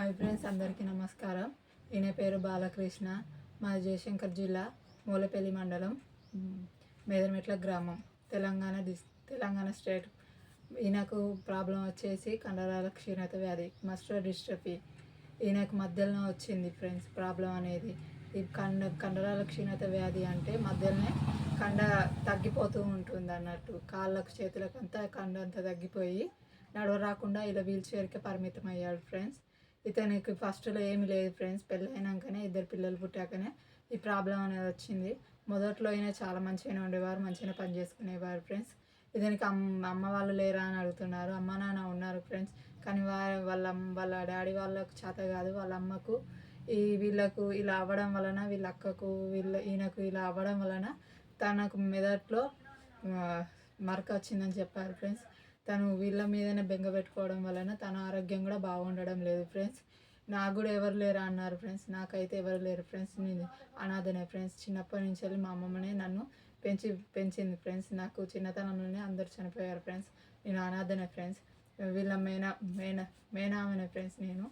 Hi friends అందరికీ నమస్కారం. ఈయన పేరు బాలకృష్ణ. మా జయశంకర్ జిల్లా మూలపల్లి మండలం మేదరమెట్ల గ్రామం. తెలంగాణ డిస్ తెలంగాణ స్టేట్. ఈయనకు ప్రాబ్లం వచ్చేసి కండరాల క్షీణత వ్యాధి మస్టర్ డిస్ట్రఫీ. ఈయనకు మధ్యలో వచ్చింది ఫ్రెండ్స్ ప్రాబ్లం అనేది. ఈ కండ కండరాల క్షీణత వ్యాధి అంటే మధ్యలోనే కండ తగ్గిపోతూ ఉంటుంది అన్నట్టు. కాళ్ళకు చేతులకు అంతా కండ అంతా తగ్గిపోయి నడవ రాకుండా ఇలా వీల్ చైర్కి పరిమితం అయ్యాడు ఫ్రెండ్స్. ఇతనికి ఫస్ట్లో ఏమి లేదు ఫ్రెండ్స్ పెళ్ళైనాకనే ఇద్దరు పిల్లలు పుట్టాకనే ఈ ప్రాబ్లం అనేది వచ్చింది. మొదట్లో అయినా చాలా మంచిగానే ఉండేవారు మంచిగానే పని చేసుకునేవారు ఫ్రెండ్స్ ఇతనికి అమ్మ అమ్మ వాళ్ళు లేరా అని అడుగుతున్నారు. అమ్మ నాన్న ఉన్నారు ఫ్రెండ్స్ కానీ వారి వాళ్ళ వాళ్ళ డాడీ వాళ్ళకు చేత కాదు. వాళ్ళ అమ్మకు ఈ వీళ్ళకు ఇలా అవ్వడం వలన వీళ్ళ అక్కకు వీళ్ళ ఈయనకు ఇలా అవ్వడం వలన తనకు మెదట్లో మరక వచ్చిందని చెప్పారు ఫ్రెండ్స్ తను వీళ్ళ మీదనే బెంగ పెట్టుకోవడం వలన తన ఆరోగ్యం కూడా బాగుండడం లేదు ఫ్రెండ్స్. నాకు కూడా ఎవరు లేరా అన్నారు ఫ్రెండ్స్. నాకైతే ఎవరు లేరు ఫ్రెండ్స్. నేను అనాథనే ఫ్రెండ్స్. చిన్నప్పటి నుంచి వెళ్ళి మా అమ్మమ్మనే నన్ను పెంచి పెంచింది ఫ్రెండ్స్. నాకు చిన్నతనంలోనే అందరు చనిపోయారు ఫ్రెండ్స్. నేను అనాథనే ఫ్రెండ్స్. వీళ్ళ మేనా మేనా మేనామనే ఫ్రెండ్స్ నేను.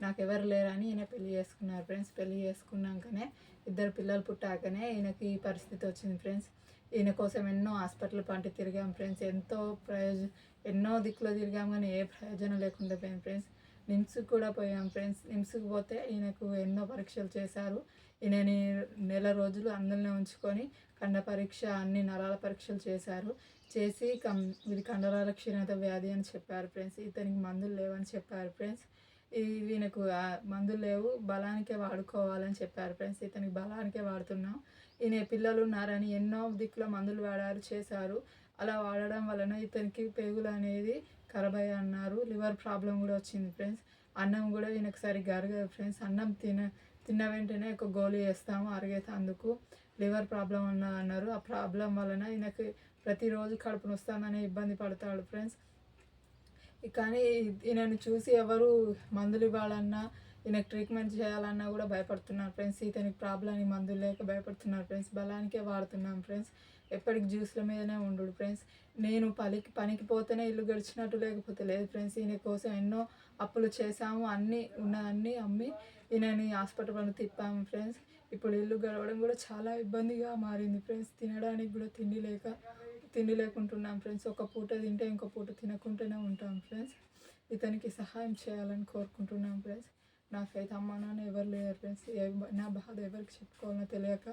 నాకు ఎవరు లేరని ఈయన పెళ్ళి చేసుకున్నారు ఫ్రెండ్స్. పెళ్ళి చేసుకున్నాకనే ఇద్దరు పిల్లలు పుట్టాకనే ఈయనకి ఈ పరిస్థితి వచ్చింది ఫ్రెండ్స్. ఈయన కోసం ఎన్నో హాస్పిటల్ పంటి తిరిగాం ఫ్రెండ్స్. ఎంతో ప్రయోజ ఎన్నో దిక్కులో తిరిగాం కానీ ఏ ప్రయోజనం లేకుండా పోయాం ఫ్రెండ్స్. నిమ్స్కి కూడా పోయాం ఫ్రెండ్స్. నిమ్స్కి పోతే ఈయనకు ఎన్నో పరీక్షలు చేశారు. ఈయనని నెల రోజులు అందులోనే ఉంచుకొని కండ పరీక్ష అన్ని నరాల పరీక్షలు చేశారు. చేసి కం ఇది కండరాల క్షీణత వ్యాధి అని చెప్పారు ఫ్రెండ్స్. ఇతనికి మందులు లేవని చెప్పారు ఫ్రెండ్స్. ఈయనకు మందులు లేవు. బలానికే వాడుకోవాలని చెప్పారు ఫ్రెండ్స్. ఇతనికి బలానికే వాడుతున్నాం. ఈయన పిల్లలు ఉన్నారని ఎన్నో దిక్కులో మందులు వాడారు చేశారు. అలా వాడడం వలన ఇతనికి పేగులు అనేది ఖరాబ్ అయ్యాయి అన్నారు. లివర్ ప్రాబ్లం కూడా వచ్చింది ఫ్రెండ్స్. అన్నం కూడా ఈయనకు సరిగ్గా అరగదు ఫ్రెండ్స్. అన్నం తిన తిన్న వెంటనే ఒక గోళీ వేస్తాము అరిగేత అందుకు లివర్ ప్రాబ్లం ఉన్న అన్నారు. ఆ ప్రాబ్లం వలన ఈయనకి ప్రతిరోజు కడుపు నొస్తామని ఇబ్బంది పడతాడు ఫ్రెండ్స్. కానీ ఈయనను చూసి ఎవరు మందులు ఇవ్వాలన్నా ఈయనకు ట్రీట్మెంట్ చేయాలన్నా కూడా భయపడుతున్నారు ఫ్రెండ్స్. ఇతనికి ప్రాబ్లం మందులు లేక భయపడుతున్నారు ఫ్రెండ్స్. బలానికే వాడుతున్నాం ఫ్రెండ్స్. ఎప్పటికి జ్యూస్ల మీదనే ఉండు ఫ్రెండ్స్. నేను పనికి పనికి పోతేనే ఇల్లు గడిచినట్టు లేకపోతే లేదు ఫ్రెండ్స్. ఈయన కోసం ఎన్నో అప్పులు చేశాము. అన్నీ ఉన్న అన్నీ అమ్మి ఈయనని హాస్పిటల్ పని తిప్పాము ఫ్రెండ్స్. ఇప్పుడు ఇల్లు గడవడం కూడా చాలా ఇబ్బందిగా మారింది ఫ్రెండ్స్. తినడానికి కూడా తిండి లేక తిండి లేకుంటున్నాం ఫ్రెండ్స్. ఒక పూట తింటే ఇంకో పూట తినకుంటూనే ఉంటాం ఫ్రెండ్స్. ఇతనికి సహాయం చేయాలని కోరుకుంటున్నాం ఫ్రెండ్స్. నాకైతే అమ్మ నాన్న ఎవరు లేరు ఫ్రెండ్స్ నా బాధ ఎవరికి చెప్పుకోవాలో తెలియక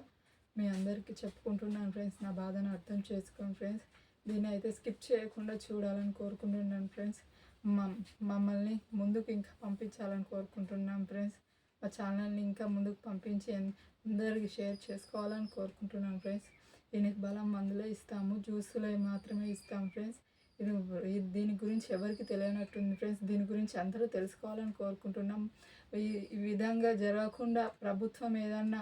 మీ అందరికీ చెప్పుకుంటున్నాను ఫ్రెండ్స్ నా బాధను అర్థం చేసుకోండి ఫ్రెండ్స్ దీన్ని అయితే స్కిప్ చేయకుండా చూడాలని కోరుకుంటున్నాను ఫ్రెండ్స్ మమ్- మమ్మల్ని ముందుకు ఇంకా పంపించాలని కోరుకుంటున్నాం ఫ్రెండ్స్ మా ఛానల్ని ఇంకా ముందుకు పంపించి అందరికీ షేర్ చేసుకోవాలని కోరుకుంటున్నాను ఫ్రెండ్స్ దీనికి బలం మందులే ఇస్తాము. జ్యూసులే మాత్రమే ఇస్తాం ఫ్రెండ్స్ ఇది దీని గురించి ఎవరికి తెలియనట్టుంది ఫ్రెండ్స్ దీని గురించి అందరూ తెలుసుకోవాలని కోరుకుంటున్నాం. ఈ ఈ విధంగా జరగకుండా ప్రభుత్వం ఏదన్నా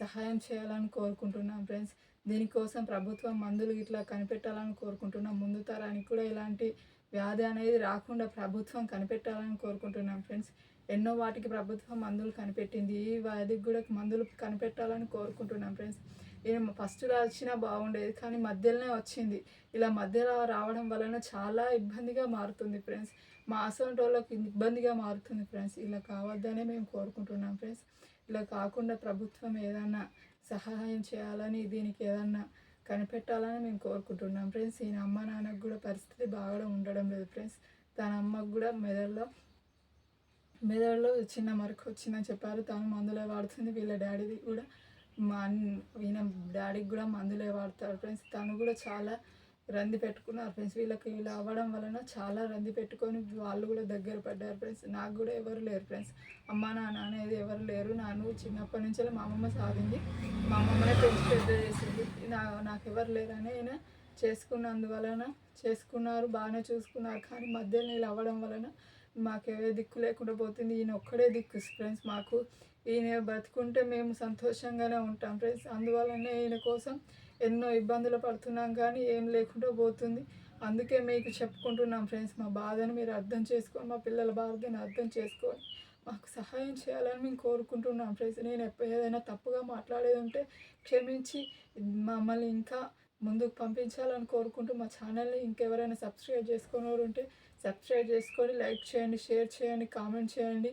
సహాయం చేయాలని కోరుకుంటున్నాం ఫ్రెండ్స్ దీనికోసం ప్రభుత్వం మందులు ఇట్లా కనిపెట్టాలని కోరుకుంటున్నాం. ముందు తరానికి కూడా ఇలాంటి వ్యాధి అనేది రాకుండా ప్రభుత్వం కనిపెట్టాలని కోరుకుంటున్నాం ఫ్రెండ్స్ ఎన్నో వాటికి ప్రభుత్వం మందులు కనిపెట్టింది. ఈ వ్యాధికి కూడా మందులు కనిపెట్టాలని కోరుకుంటున్నాం ఫ్రెండ్స్ నేను ఫస్ట్ వచ్చినా బాగుండేది కానీ మధ్యలోనే వచ్చింది. ఇలా మధ్యలో రావడం వలన చాలా ఇబ్బందిగా మారుతుంది ఫ్రెండ్స్ మా అసలు వాళ్ళకి ఇబ్బందిగా మారుతుంది ఫ్రెండ్స్ ఇలా కావద్దనే మేము కోరుకుంటున్నాం ఫ్రెండ్స్ ఇలా కాకుండా ప్రభుత్వం ఏదన్నా సహాయం చేయాలని దీనికి ఏదన్నా కనిపెట్టాలని మేము కోరుకుంటున్నాం ఫ్రెండ్స్ ఈయన అమ్మ నాన్నకు కూడా పరిస్థితి బాగా ఉండడం లేదు ఫ్రెండ్స్ తన అమ్మకు కూడా మెదడులో మెదడులో చిన్న మరకు వచ్చిందని చెప్పారు. తను మందులే వాడుతుంది వీళ్ళ డాడీది కూడా. మా ఈయన డాడీకి కూడా మందులే వాడతారు ఫ్రెండ్స్. తను కూడా చాలా రంది పెట్టుకున్నారు ఫ్రెండ్స్. వీళ్ళకి ఇలా అవ్వడం వలన చాలా రంది పెట్టుకొని వాళ్ళు కూడా దగ్గర పడ్డారు ఫ్రెండ్స్. నాకు కూడా ఎవరు లేరు ఫ్రెండ్స్. అమ్మ నాన్న అనేది ఎవరు లేరు. నాను చిన్నప్పటి నుంచి మా అమ్మమ్మ సాగింది మా అమ్మమ్మనే పెంచి పెద్ద చేసింది. నా నాకు ఎవరు లేరని ఆయన చేసుకున్నందువలన చేసుకున్నారు బాగానే చూసుకున్నారు. కానీ మధ్యలో ఇలా అవ్వడం వలన మాకు ఏ దిక్కు లేకుండా పోతుంది. ఈయన ఒక్కడే దిక్కు ఫ్రెండ్స్. మాకు ఈయన బతుకుంటే మేము సంతోషంగానే ఉంటాం ఫ్రెండ్స్. అందువలనే ఈయన కోసం ఎన్నో ఇబ్బందులు పడుతున్నాం కానీ ఏం లేకుండా పోతుంది. అందుకే మీకు చెప్పుకుంటున్నాం ఫ్రెండ్స్ మా బాధను మీరు అర్థం చేసుకొని మా పిల్లల బాధను అర్థం చేసుకొని మాకు సహాయం చేయాలని మేము కోరుకుంటున్నాం ఫ్రెండ్స్. నేను ఎప్ప ఏదైనా తప్పుగా మాట్లాడేది ఉంటే క్షమించి మమ్మల్ని ఇంకా ముందుకు పంపించాలని కోరుకుంటూ మా ఛానల్ని ఇంకెవరైనా సబ్స్క్రైబ్ చేసుకునేవారు ఉంటే సబ్స్క్రైబ్ చేసుకొని లైక్ చేయండి షేర్ చేయండి కామెంట్ చేయండి.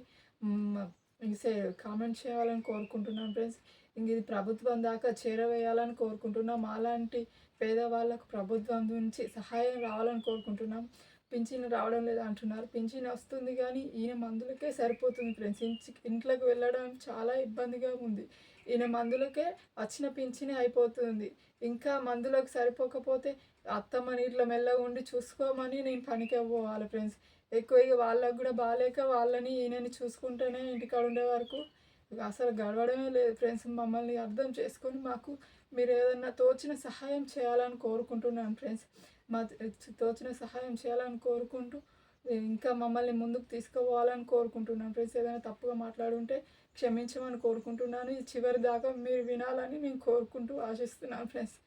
కామెంట్ చేయాలని కోరుకుంటున్నాను ఫ్రెండ్స్. ఇంక ఇది ప్రభుత్వం దాకా చేరవేయాలని కోరుకుంటున్నాం. అలాంటి పేదవాళ్ళకు ప్రభుత్వం నుంచి సహాయం రావాలని కోరుకుంటున్నాం. పింఛన్ రావడం లేదు అంటున్నారు. పింఛన్ వస్తుంది కానీ ఈయన మందులకే సరిపోతుంది ఫ్రెండ్స్. ఇంటి ఇంట్లోకి వెళ్ళడానికి చాలా ఇబ్బందిగా ఉంది. ఈయన మందులకే వచ్చిన పింఛనే అయిపోతుంది. ఇంకా మందులకు సరిపోకపోతే అత్తమ్మ నీటిలో మెల్లగా ఉండి చూసుకోమని నేను పనికి పోవాలి ఫ్రెండ్స్. ఎక్కువ ఇక వాళ్ళకు కూడా బాగాలేక వాళ్ళని ఈయనని చూసుకుంటేనే ఇంటికాడ ఉండే వరకు ఇక అసలు గడవడమే లేదు ఫ్రెండ్స్. మమ్మల్ని అర్థం చేసుకొని మాకు మీరు ఏదన్నా తోచిన సహాయం చేయాలని కోరుకుంటున్నాను ఫ్రెండ్స్. మా తోచిన సహాయం చేయాలని కోరుకుంటూ ఇంకా మమ్మల్ని ముందుకు తీసుకుపోవాలని కోరుకుంటున్నాను ఫ్రెండ్స్. ఏదైనా తప్పుగా మాట్లాడుంటే క్షమించమని కోరుకుంటున్నాను. ఈ చివరి దాకా మీరు వినాలని నేను కోరుకుంటూ ఆశిస్తున్నాను ఫ్రెండ్స్.